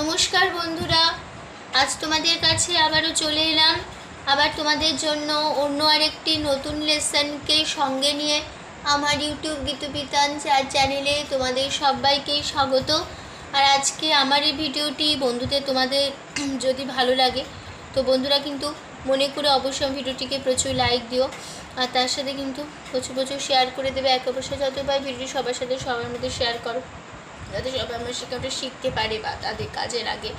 নমস্কার বন্ধুরা। আজ তোমাদের কাছে আবারও চলে এলাম। আবার তোমাদের জন্য অন্য আরেকটি নতুন লেসনকে সঙ্গে নিয়ে আমার ইউটিউব গীতবিতান চার চ্যানেলে তোমাদের সবাইকেই স্বাগত। আর আজকে আমার এই ভিডিওটি বন্ধুদের তোমাদের যদি ভালো লাগে, তো বন্ধুরা কিন্তু মনে করে অবশ্যই ভিডিওটিকে প্রচুর লাইক দিও। আর তার সাথে কিন্তু প্রচুর প্রচুর শেয়ার করে দেবে। একে অপরের যত পাই ভিডিওটি সবার সাথে সবার মধ্যে শেয়ার করো। যাতে সবাই আমার শেখাটা শিখতে পারে বা তাদের কাজে লাগে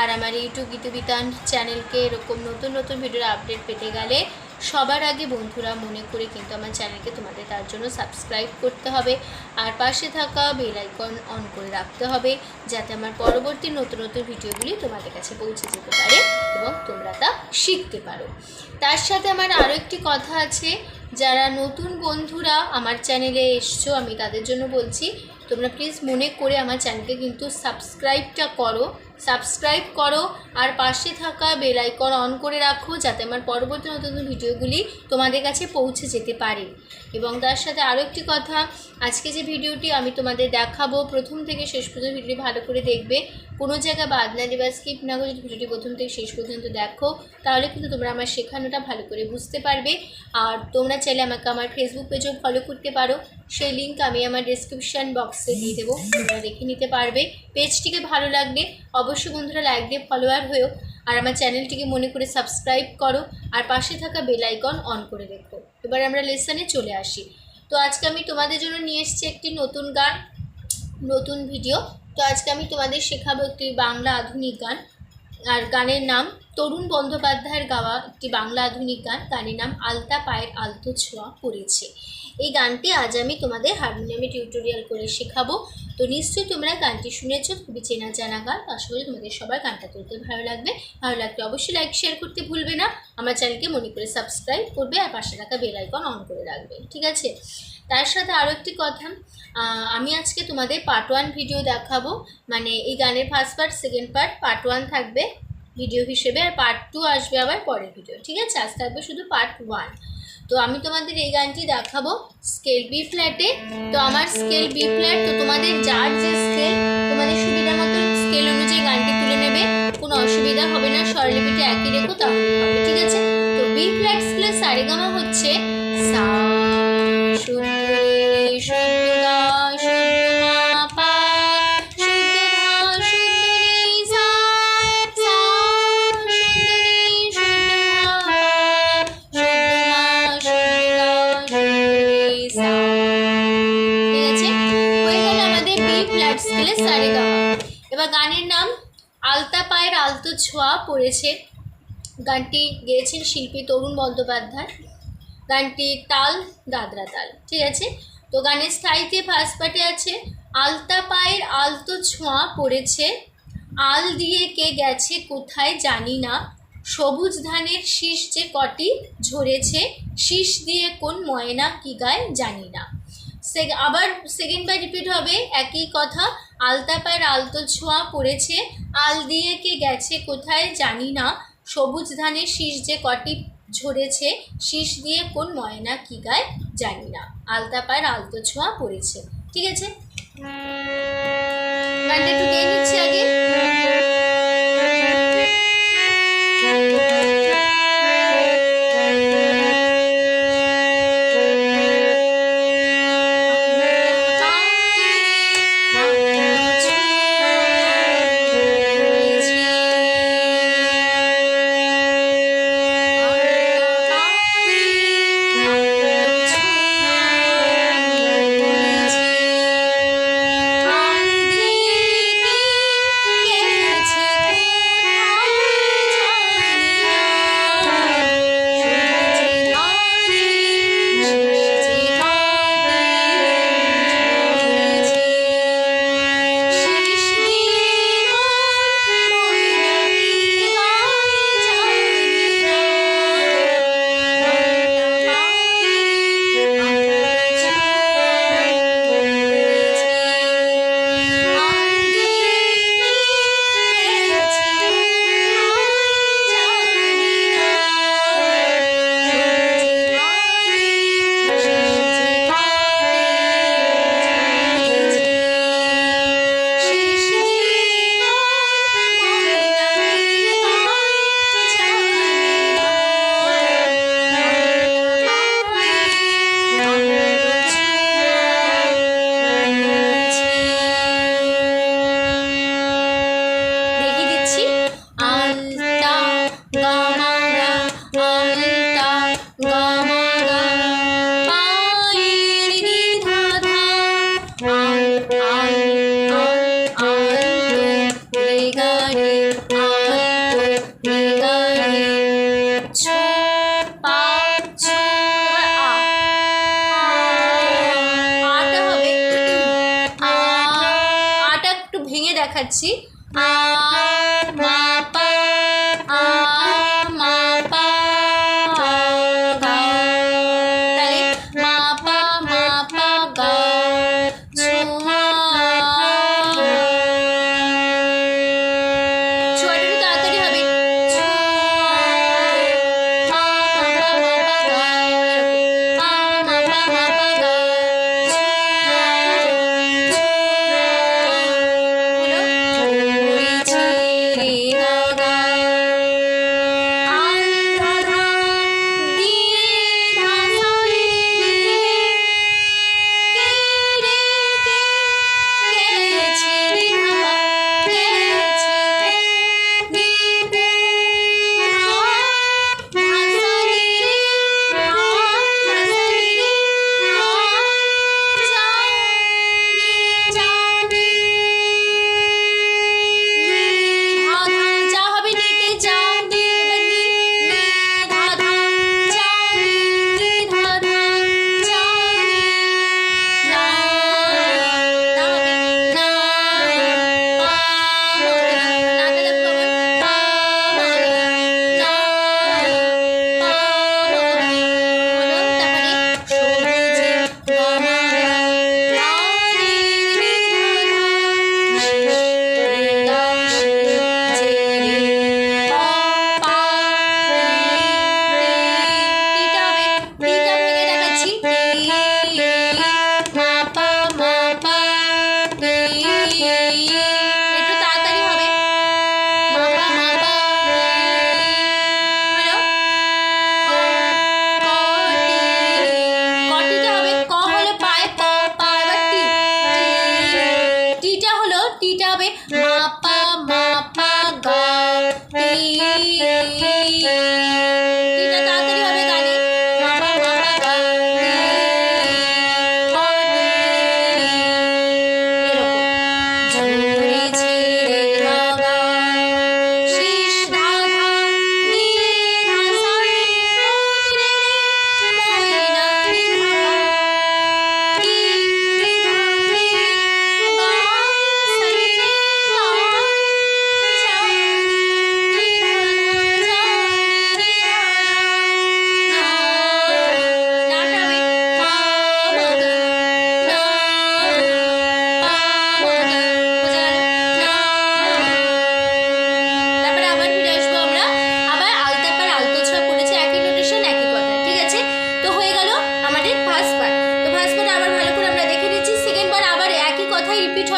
আর আমার ইউটিউব গীতবিতান চ্যানেলকে এরকম নতুন নতুন ভিডিওর আপডেট পেতে গেলে সবার আগে বন্ধুরা মনে করে কিন্তু আমার চ্যানেলকে তোমাদের তার জন্য সাবস্ক্রাইব করতে হবে। আর পাশে থাকা বেল আইকন অন করে রাখতে হবে যাতে আমার পরবর্তী নতুন নতুন ভিডিওগুলি তোমাদের কাছে পৌঁছে যেতে পারে এবং তোমরা তা শিখতে পারো। তার সাথে আমার আরও একটি কথা আছে, যারা নতুন বন্ধুরা আমার চ্যানেলে এসছো, আমি তাদের জন্য বলছি তোমরা প্লিজ মনে করে আমার চ্যানেলকে কিন্তু সাবস্ক্রাইবটা করো। সাবস্ক্রাইব করো আর পাশে থাকা বেল আইকন অন করে রাখো যাতে আমার পরবর্তী নতুন নতুন ভিডিওগুলি তোমাদের কাছে পৌঁছে যেতে পারে। এবং তার সাথে আরও একটি কথা, আজকে যে ভিডিওটি আমি তোমাদের দেখাবো, প্রথম থেকে শেষ পর্যন্ত ভিডিওটি ভালো করে দেখবে কোনো জায়গা বাদ না দেবা স্কিপ না করে যদি ভিডিওটি প্রথম থেকে শেষ পর্যন্ত দেখো, তাহলে কিন্তু তোমরা আমার শেখানোটা ভালো করে বুঝতে পারবে। আর তোমরা চাইলে আমাকে আমার ফেসবুক পেজেও ফলো করতে পারো। সেই লিঙ্ক আমি আমার ডিসক্রিপশান বক্সে দিয়ে দেবো, তোমরা দেখে নিতে পারবে। পেজটিকে ভালো লাগলে অবশ্যই বন্ধুরা লাইক দিয়ে ফলোয়ার হয়েও, আর আমার চ্যানেলটিকে মনে করে সাবস্ক্রাইব করো, আর পাশে থাকা বেল আইকন অন করে রেখো। এবার আমরা লেসনে চলে আসি। তো আজকে আমি তোমাদের জন্য নিয়ে এসেছি একটি নতুন গান। নতুন ভিডিও তো আজকে আমি তোমাদের শেখাবো একটি বাংলা আধুনিক গান। আর গানের নাম তরুণ বন্দ্যোপাধ্যায়ের গাওয়া একটি বাংলা আধুনিক গান। গানের নাম আলতা পায়ের আলতো ছোঁয়া পড়েছে। এই গানটি আজ আমি তোমাদের হারমোনিয়ামে টিউটোরিয়াল করে শেখাবো। তো নিশ্চয়ই তোমরা গানটি শুনেছো, খুবই চেনা জানা গান। করি তোমাদের সবার গানটা তুলতে ভালো লাগবে। ভালো লাগলে অবশ্যই লাইক শেয়ার করতে ভুলবে না। আমার চ্যানেলকে মনে করে সাবস্ক্রাইব করবে আর পাশে রাখা বেল আইকন অন করে রাখবে। ঠিক আছে? তার সাথে আরও একটি কথা। আমি আজকে তোমাদের পার্ট ওয়ান ভিডিও দেখাবো। মানে এই গানের first part second part part one থাকবে ভিডিও হিসেবে আর পার্ট টু আসবে আবার পরের ভিডিও ঠিক আছে? আজ থাকবে শুধু পার্ট ওয়ান তো আমি তোমাদের এই গানটি দেখাবো স্কেল বি ফ্ল্যাটে তো আমার স্কেল বি ফ্ল্যাট তো তোমাদের যার যে স্কেল তোমাদের সুবিধা মতো স্কেল অনুযায়ী গানটি তুলে নেবে, কোনো অসুবিধা হবে না, স্বরলিপিটা একই রেখো তাহলে হবে, ঠিক আছে? তো বি ফ্ল্যাট স্কেলের সারেগামা বি ফ্ল্যাট স্কেলে সারেগামা এবার গানের নাম আলতা পায়ের আলতো ছোঁয়া পড়েছে। গানটি গেয়েছেন শিল্পী তরুণ বন্দ্যোপাধ্যায়। গানটি তাল দাদরা তাল, ঠিক আছে? তো গানের স্থায়ীতে ফার্স্ট পার্টে আছে, আলতা পায়ের আলতো ছোঁয়া পড়েছে। আল দিয়ে কে গেছে কোথায় জানি না। সবুজ ধানের শীষ যে কটি ঝরেছে, শীষ দিয়ে কোন ময়না কি গায় জানি না। আবার সেকেন্ড বার রিপিট হবে। একই কথা আলতা পায়ের আলতো ছোঁয়া পড়েছে। আল দিয়ে কে গেছে কোথায় জানি না। সবুজ ধানের শীষ যে কটি ঝরেছে শীষ দিয়ে কোন ময়না কি গায় জানি না। আলতা পায়ের আলতো ছোঁয়া পড়েছে। ঠিক আছে? গানটা একটু গেয়ে নিচ্ছি আগে।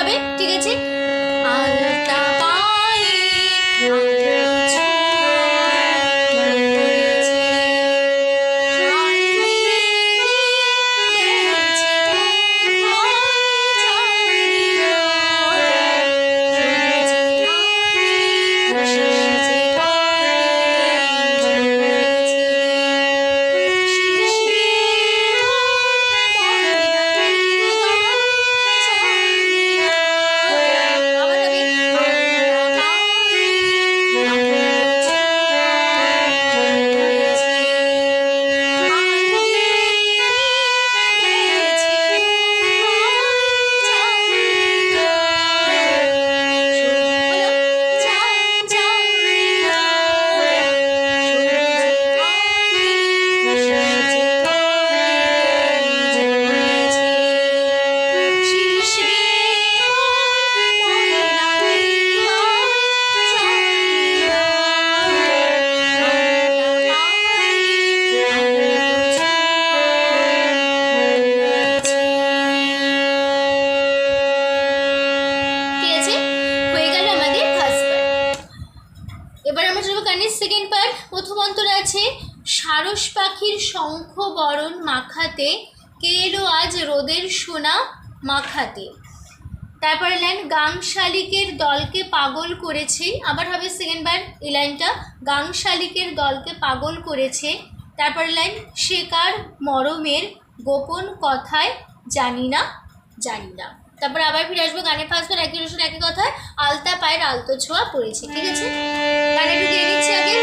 হবে ঠিক আছে? আলতা মাখাতে কে এলো আজ রোদের সোনা মাখাতে। তারপরে লাইন গাং শালিকের দলকে পাগল করেছে, আবার হবে সেকেন্ড বার এই লাইনটা গাং শালিকের দলকে পাগল করেছে। তারপরে লাইন শেকার মরমের গোপন কথায় জানি না জানি না। তারপর আবার ফিরে আসব গানে ফার্স্ট একই রসুন একই কথায়, আলতা পায়ের আলতো ছোঁয়া পড়েছে, ঠিক আছে? গানে একটু দিয়ে দিচ্ছি আগে।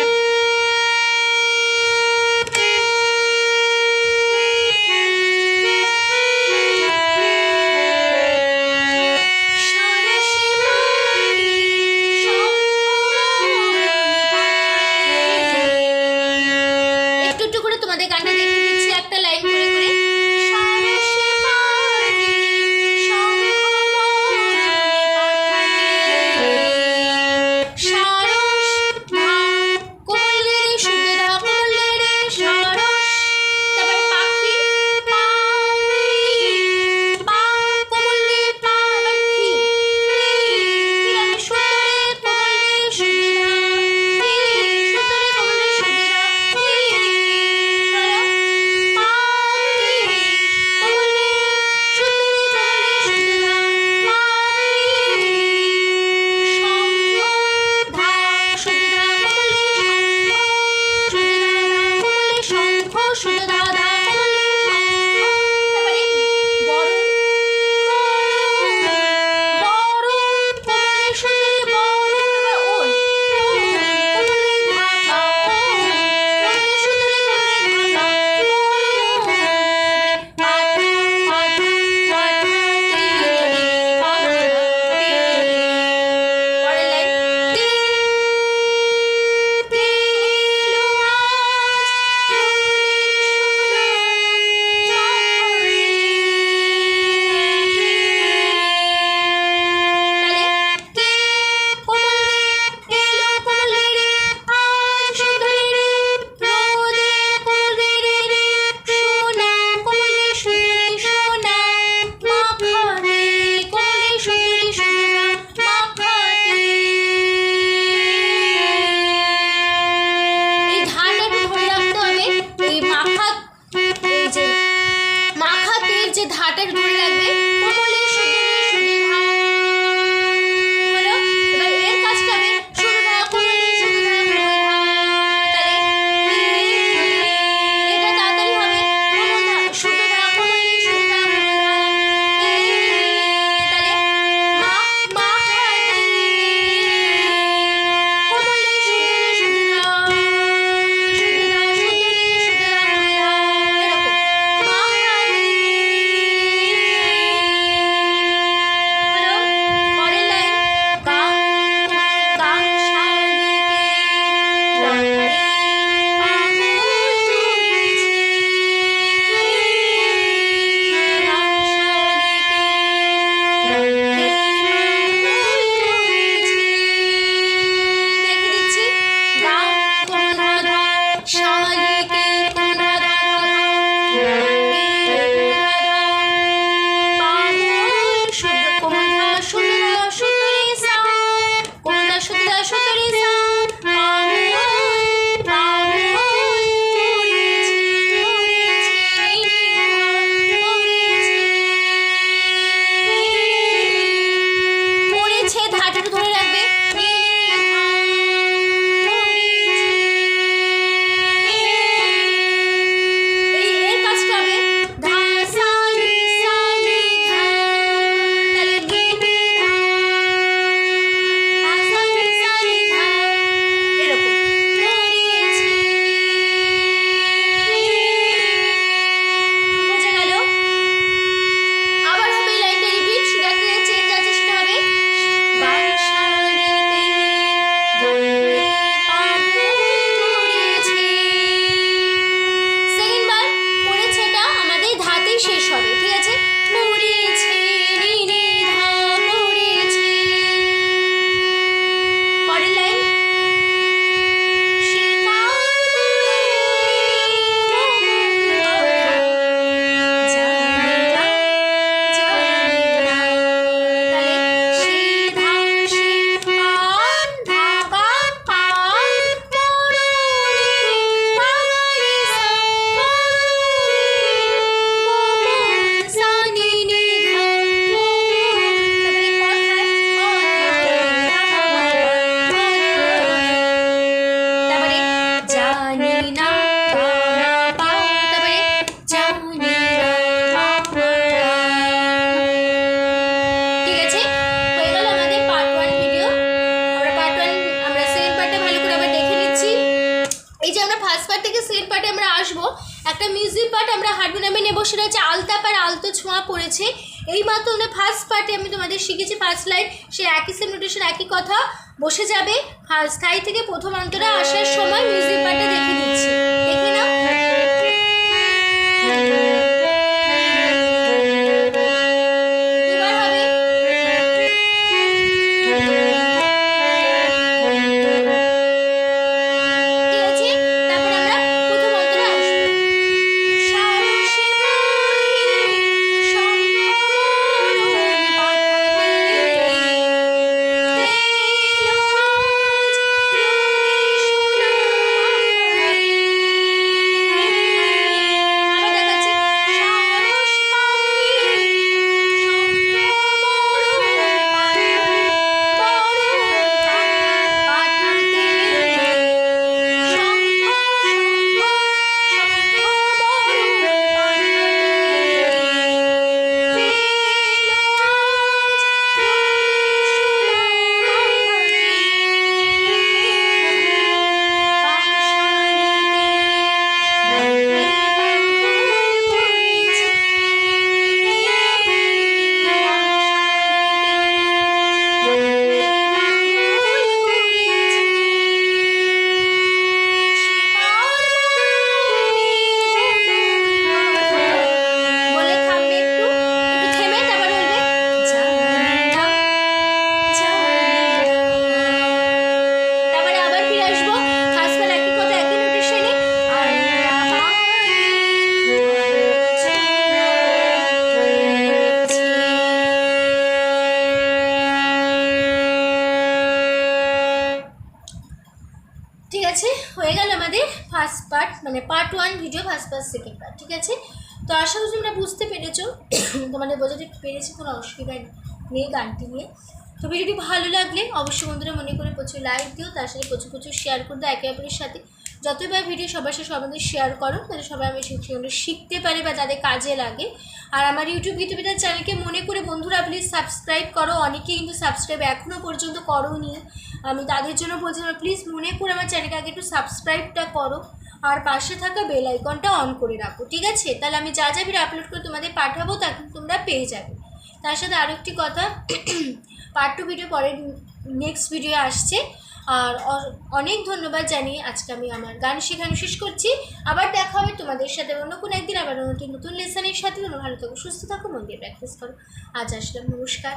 একটা মিউজিক পার্ট আমরা হারমোনিয়ামে নেব সেটা হচ্ছে আলতা পার আলতো ছোঁয়া পড়েছে। এই মাত্র আমরা ফার্স্ট পার্টে আমি তোমাদের শিখেছি ফার্স্ট লাইন সে একই সেম নোটেশন একই কথা বসে যাবে। ফার্স্ট স্থায়ী থেকে প্রথম অন্তরা আসার সময় মিউজিক পার্টটা দেখে দিচ্ছি দেখে নাও। মানে part one video first part second part ঠিক আছে? তো আশা করছি তোমরা বুঝতে পেরেছ। তোমাদের বোঝাতে পেরেছি, কোনো অসুবিধা নেই গানটি নিয়ে। তো ভিডিওটি ভালো লাগলে অবশ্যই বন্ধুরা মনে করে প্রচুর লাইক দিও, তার সাথে প্রচুর প্রচুর শেয়ার করে দাও। একে অপরের সাথে যতবার ভিডিও সবার সাথে সবাই শেয়ার করো, তাহলে সবাই আমি সেগুলো শিখতে পারি বা তাদের কাজে লাগে। আর আমার ইউটিউব গীতবিতার চ্যানেলকে মনে করে বন্ধুরা প্লিজ সাবস্ক্রাইব করো। অনেকেই কিন্তু সাবস্ক্রাইব এখনও পর্যন্ত করোনি। আমি তাদের জন্য বলছি প্লিজ মনে করে আমার চ্যানেলকে আগে একটু সাবস্ক্রাইবটা করো। আর পাশে থাকা বেল আইকনটা অন করে রাখো ঠিক আছে? তাহলে আমি যা যা ভিডিও আপলোড করে তোমাদের পাঠাবো, তা কিন্তু তোমরা পেয়ে যাবে। তার সাথে আরও একটি কথা পার্ট টু ভিডিও পরে নেক্সট ভিডিও আসছে। আর অনেক ধন্যবাদ জানিয়ে আজকে আমি আমার গান শেখানো শেষ করছি। আবার দেখা হবে তোমাদের সাথে অন্য কোনো একদিন, আবার অন্য নতুন লেসনের সাথে। তোমরা ভালো থাকো, সুস্থ থাকো, মন দিয়ে প্র্যাকটিস করো। আজ আসলাম, নমস্কার।